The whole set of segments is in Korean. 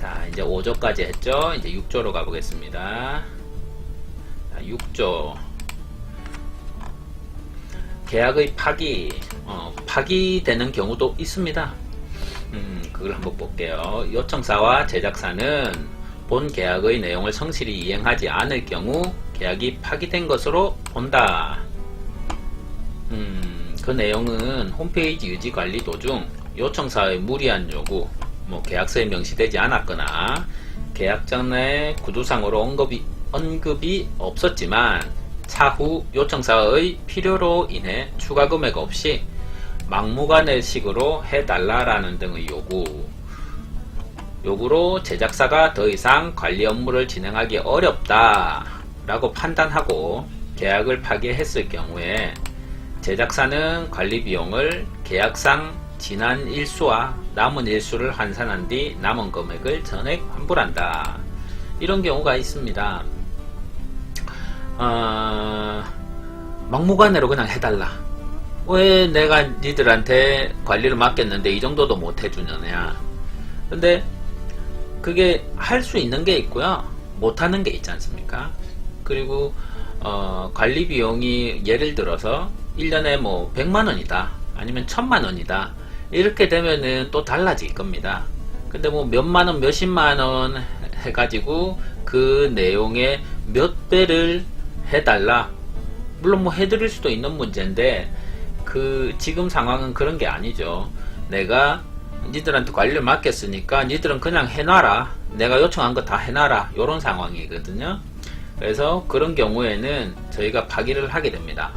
자, 이제 5조까지 했죠? 이제 6조로 가보겠습니다. 자, 6조. 계약의 파기, 어, 파기되는 경우도 있습니다. 음, 그걸 한번 볼게요. 요청사와 제작사는 본 계약의 내용을 성실히 이행하지 않을 경우 계약이 파기된 것으로 본다. 음, 그 내용은 홈페이지 유지 관리 도중 요청사의 무리한 요구, 뭐 계약서에 명시되지 않았거나 계약 전 에 구조상으로 언급이, 언급이 없었지만 차후 요청사의 필요로 인해 추가 금액 없이 막무가내 식으로 해달라라는 등의 요구. 요구로 제작사가 더 이상 관리 업무를 진행하기 어렵다 라고 판단하고 계약을 파기했을 경우에 제작사는 관리 비용을 계약상 지난 일수와 남은 일수를 환산한 뒤 남은 금액을 전액 환불한다. 이런 경우가 있습니다. 어, 막무가내로 그냥 해달라. 왜 내가 니들한테 관리를 맡겼는데 이 정도도 못 해주느냐. 근데 그게 할 수 있는 게 있고요. 못하는 게 있지 않습니까? 그리고 어, 관리 비용이 예를 들어서 1년에 뭐 100만 원이다. 아니면 1000만 원이다. 이렇게 되면은 또 달라질 겁니다. 근데 뭐 몇만 원, 몇십만 원 해가지고 그 내용의 몇 배를 해달라. 물론 뭐 해드릴 수도 있는 문제인데 그 지금 상황은 그런 게 아니죠. 내가 니들한테 관리를 맡겼으니까 니들은 그냥 해놔라. 내가 요청한 거 다 해놔라. 이런 상황이거든요. 그래서 그런 경우에는 저희가 파기를 하게 됩니다.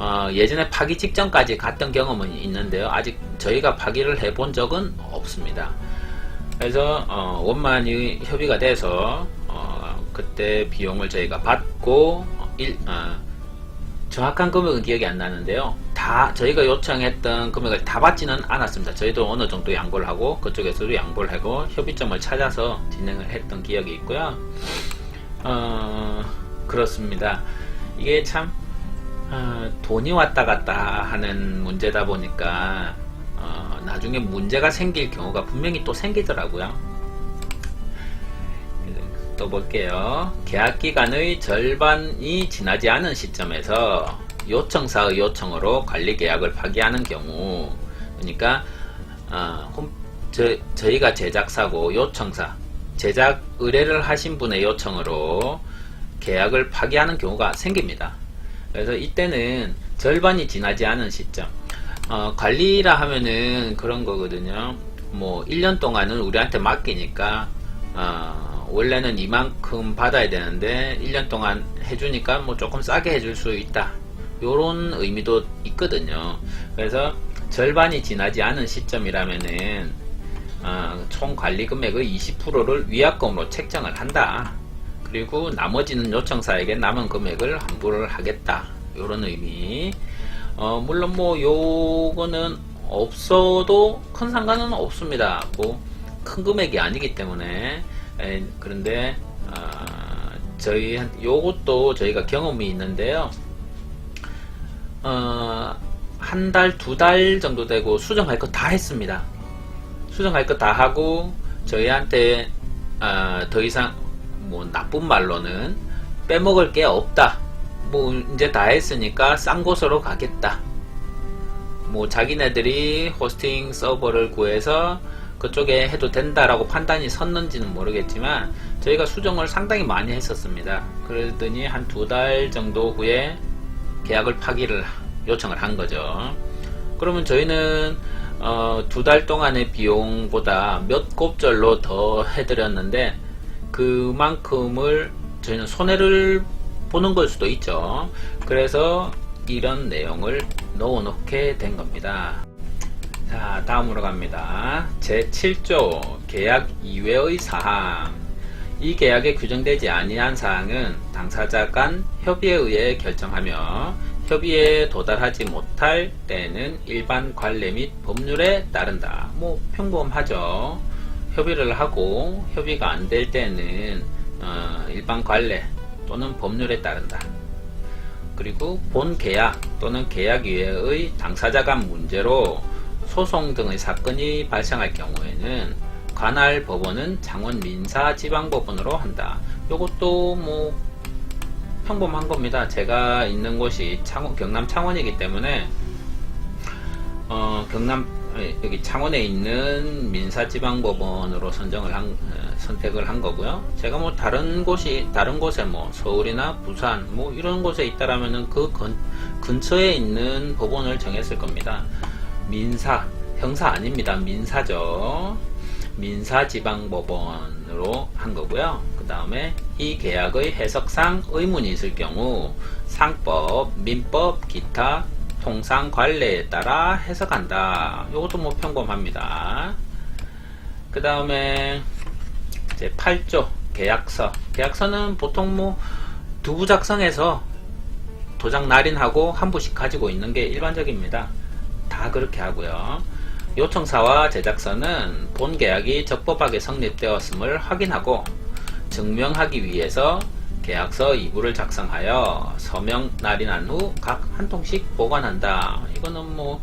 어, 예전에 파기 직전까지 갔던 경험은 있는데요. 아직 저희가 파기를 해본 적은 없습니다. 그래서 어, 원만히 협의가 돼서 어, 그때 비용을 저희가 받고 어, 일, 어, 정확한 금액은 기억이 안 나는데요. 다 저희가 요청했던 금액을 다 받지는 않았습니다. 저희도 어느 정도 양보를 하고 그쪽에서도 양보를 하고 협의점을 찾아서 진행을 했던 기억이 있고요. 어, 그렇습니다. 이게 참 어, 돈이 왔다 갔다 하는 문제다 보니까 어, 나중에 문제가 생길 경우가 분명히 또 생기더라고요. 또 볼게요. 계약 기간의 절반이 지나지 않은 시점에서 요청사의 요청으로 관리 계약을 파기하는 경우, 그러니까 어, 홈, 저, 저희가 제작사고 요청사, 제작 의뢰를 하신 분의 요청으로 계약을 파기하는 경우가 생깁니다. 그래서 이때는 절반이 지나지 않은 시점. 어, 관리라 하면은 그런 거거든요. 뭐 1년 동안은 우리한테 맡기니까 어, 원래는 이만큼 받아야 되는데 1년 동안 해주니까 뭐 조금 싸게 해줄 수 있다. 요런 의미도 있거든요. 그래서 절반이 지나지 않은 시점이라면은 어, 총 관리 금액의 20%를 위약금으로 책정을 한다. 그리고 나머지는 요청사에게 남은 금액을 환불을 하겠다. 요런 의미. 어, 물론 뭐 요거는 없어도 큰 상관은 없습니다. 뭐 큰 금액이 아니기 때문에 에, 그런데 어, 저희 요것도 저희가 경험이 있는데요. 어, 한 달, 두 달 정도 되고 수정할 거 다 했습니다. 수정할 거 다 하고 저희한테 어, 더 이상 뭐 나쁜 말로는 빼먹을 게 없다. 뭐 이제 다 했으니까 싼 곳으로 가겠다. 뭐 자기네들이 호스팅 서버를 구해서 그쪽에 해도 된다라고 판단이 섰는지는 모르겠지만 저희가 수정을 상당히 많이 했었습니다. 그러더니 한 두 달 정도 후에 계약을 파기를 요청을 한 거죠. 그러면 저희는 어, 두 달 동안의 비용보다 몇 곱절로 더 해드렸는데 그만큼을 저희는 손해를 보는 걸 수도 있죠. 그래서 이런 내용을 넣어 놓게 된 겁니다. 자, 다음으로 갑니다. 제7조 계약 이외의 사항. 이 계약에 규정되지 아니한 사항은 당사자 간 협의에 의해 결정하며 협의에 도달하지 못할 때는 일반 관례 및 법률에 따른다. 뭐 평범하죠. 협의를 하고 협의가 안 될 때는 어, 일반 관례 또는 법률에 따른다. 그리고 본 계약 또는 계약 이외의 당사자 간 문제로 소송 등의 사건이 발생할 경우에는 관할 법원은 창원 민사 지방법원으로 한다. 요것도 뭐 평범한 겁니다. 제가 있는 곳이 창원, 경남 창원이기 때문에 어, 경남 에, 여기 창원에 있는 민사지방법원으로 선정을 한 에, 선택을 한 거고요. 제가 뭐 다른 곳이 다른 곳에 뭐 서울이나 부산 뭐 이런 곳에 있다라면은 그 근, 근처에 있는 법원을 정했을 겁니다. 민사 형사 아닙니다. 민사죠. 민사지방법원으로 한 거고요. 그 다음에 이 계약의 해석상 의문이 있을 경우 상법, 민법, 기타 통상 관례에 따라 해석한다. 이것도 뭐 평범합니다. 그 다음에 이제 8조 계약서. 계약서는 보통 뭐 두부 작성해서 도장 날인하고 한 부씩 가지고 있는 게 일반적입니다. 다 그렇게 하고요. 요청사와 제작서는 본 계약이 적법하게 성립되었음을 확인하고 증명하기 위해서 계약서 2부를 작성하여 서명 날인한 후 각 한 통씩 보관한다. 이거는 뭐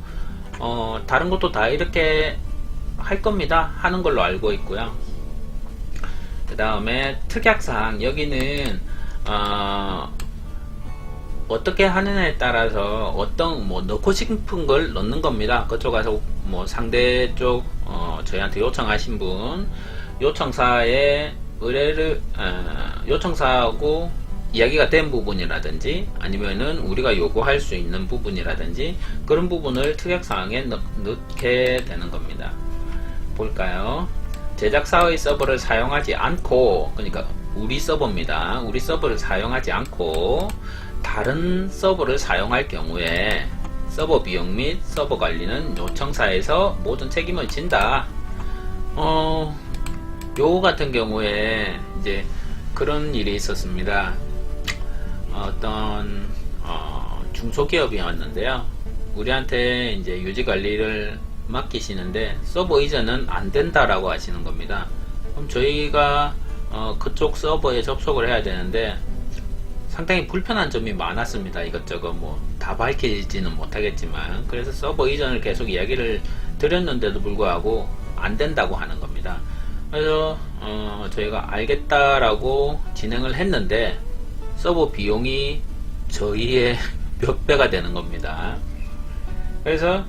어, 다른 것도 다 이렇게 할 겁니다. 하는 걸로 알고 있고요. 그 다음에 특약사항 여기는 어, 어떻게 하느냐에 따라서 어떤 뭐 넣고 싶은 걸 넣는 겁니다. 그쪽 가서 뭐 상대 쪽 어, 저희한테 요청하신 분 요청사의 의뢰를 어, 요청사하고 이야기가 된 부분이라든지 아니면은 우리가 요구할 수 있는 부분이라든지 그런 부분을 특약사항에 넣, 넣게 되는 겁니다. 볼까요? 제작사의 서버를 사용하지 않고 그러니까 우리 서버입니다. 우리 서버를 사용하지 않고 다른 서버를 사용할 경우에 서버 비용 및 서버 관리는 요청사에서 모든 책임을 진다. 어, 요 같은 경우에 이제 그런 일이 있었습니다. 어떤 어, 중소기업이었는데요. 우리한테 이제 유지 관리를 맡기시는데 서버 이전은 안 된다라고 하시는 겁니다. 그럼 저희가 어, 그쪽 서버에 접속을 해야 되는데 상당히 불편한 점이 많았습니다. 이것저것 뭐 다 밝히지는 못하겠지만 그래서 서버 이전을 계속 이야기를 드렸는데도 불구하고 안 된다고 하는 겁니다. 그래서 어, 저희가 알겠다라고 진행을 했는데 서버 비용이 저희의 몇 배가 되는 겁니다. 그래서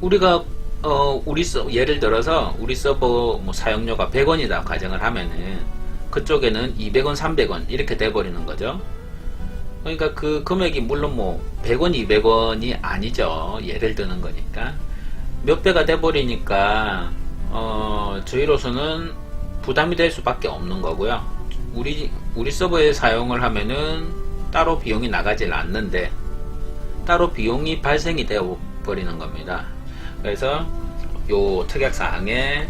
우리가 어 우리 서 예를 들어서 우리 서버 뭐 사용료가 100원이다 가정을 하면은 그쪽에는 200원, 300원 이렇게 돼 버리는 거죠. 그러니까 그 금액이 물론 뭐 100원, 200원이 아니죠. 예를 드는 거니까 몇 배가 돼 버리니까 어 저희로서는 부담이 될 수밖에 없는 거고요. 우리 우리 서버에 사용을 하면은 따로 비용이 나가질 않는데 따로 비용이 발생이 되어 버리는 겁니다. 그래서 요 특약 사항에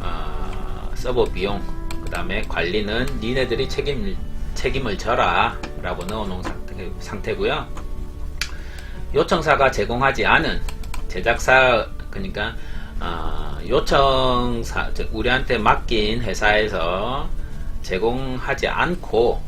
어, 서버 비용 그 다음에 관리는 니네들이 책임 책임을 져라 라고 넣어놓은 상태, 상태고요. 요청사가 제공하지 않은 제작사 그러니까 어, 요청사 즉 우리한테 맡긴 회사에서 제공하지 않고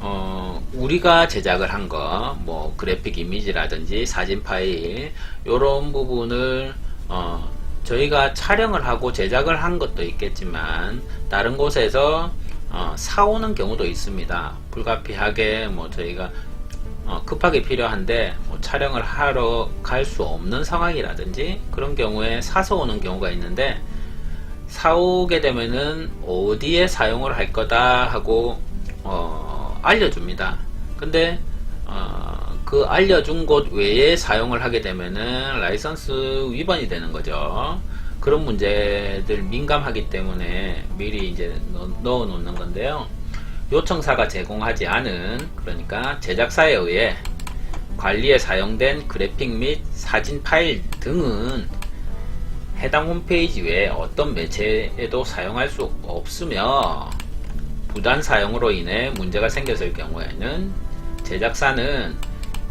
어, 우리가 제작을 한 거, 뭐, 그래픽 이미지라든지 사진 파일, 요런 부분을, 어, 저희가 촬영을 하고 제작을 한 것도 있겠지만, 다른 곳에서, 어, 사오는 경우도 있습니다. 불가피하게, 뭐, 저희가, 어, 급하게 필요한데, 뭐 촬영을 하러 갈 수 없는 상황이라든지, 그런 경우에 사서 오는 경우가 있는데, 사오게 되면은 어디에 사용을 할 거다 하고, 어, 알려줍니다. 근데 어, 그 알려준 곳 외에 사용을 하게 되면은 라이선스 위반이 되는 거죠. 그런 문제들 민감하기 때문에 미리 이제 넣어 놓는 건데요. 요청사가 제공하지 않은 그러니까 제작사에 의해 관리에 사용된 그래픽 및 사진 파일 등은 해당 홈페이지 외에 어떤 매체에도 사용할 수 없으며 부단 사용으로 인해 문제가 생겼을 경우에는 제작사는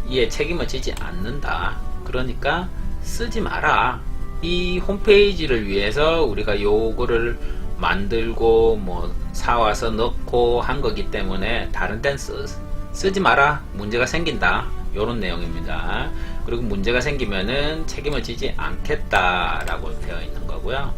이에 책임을 지지 않는다. 그러니까 쓰지 마라. 이 홈페이지를 위해서 우리가 요거를 만들고 뭐 사와서 넣고 한 거기 때문에 다른 데는 쓰, 쓰지 마라. 문제가 생긴다. 요런 내용입니다. 그리고 문제가 생기면은 책임을 지지 않겠다라고 되어 있는 거고요.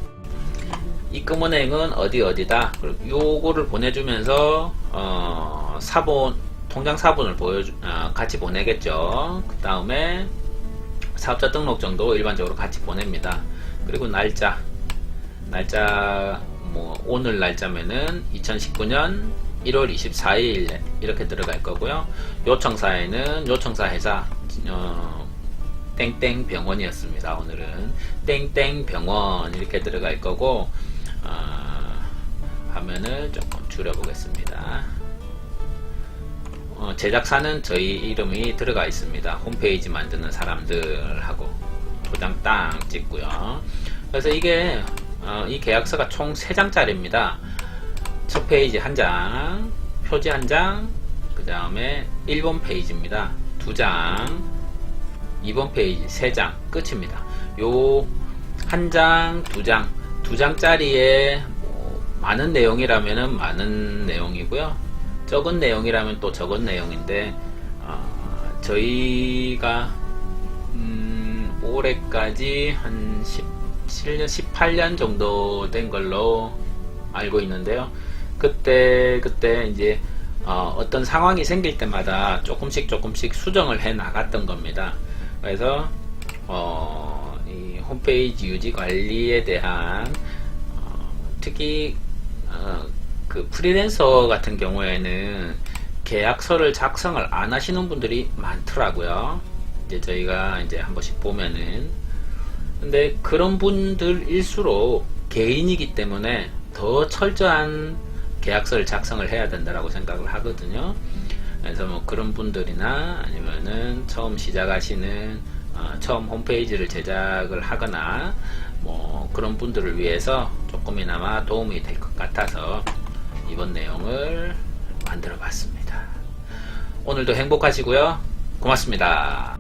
입금은행은 어디 어디다. 그리고 요거를 보내주면서 어, 사본 통장 사본을 보여주 어, 같이 보내겠죠. 그 다음에 사업자 등록증도 일반적으로 같이 보냅니다. 그리고 날짜 날짜 뭐 오늘 날짜면은 2019년 1월 24일 이렇게 들어갈 거고요. 요청사에는 요청사 회사 어, 땡땡 병원이었습니다. 오늘은 땡땡 병원 이렇게 들어갈 거고 어, 화면을 조금 줄여보겠습니다. 어, 제작사는 저희 이름이 들어가 있습니다. 홈페이지 만드는 사람들하고 도장 땅 찍고요. 그래서 이게 어, 이 계약서가 총 3장짜리입니다. 첫 페이지 한 장, 표지 한 장, 그 다음에 1번 페이지입니다. 두 장, 2번 페이지 세 장 끝입니다. 요 한 장, 두 장, 두 장짜리에 뭐 많은 내용이라면은 많은 내용이고요. 적은 내용이라면 또 적은 내용인데 어, 저희가 음, 올해까지 한 17년, 18년 정도 된 걸로 알고 있는데요. 그때 그때 이제 어, 떤 상황이 생길 때마다 조금씩 조금씩 수정을 해 나갔던 겁니다. 그래서 어, 이 홈페이지 유지 관리에 대한 어, 특히 어, 그 프리랜서 같은 경우에는 계약서를 작성을 안 하시는 분들이 많더라고요. 이제 저희가 이제 한 번씩 보면은 근데 그런 분들일수록 개인이기 때문에 더 철저한 계약서를 작성을 해야 된다라고 생각을 하거든요. 그래서 뭐 그런 분들이나 아니면은 처음 시작하시는 어, 처음 홈페이지를 제작을 하거나 뭐 그런 분들을 위해서 조금이나마 도움이 될 것 같아서 이번 내용을 만들어 봤습니다. 오늘도 행복하시고요. 고맙습니다.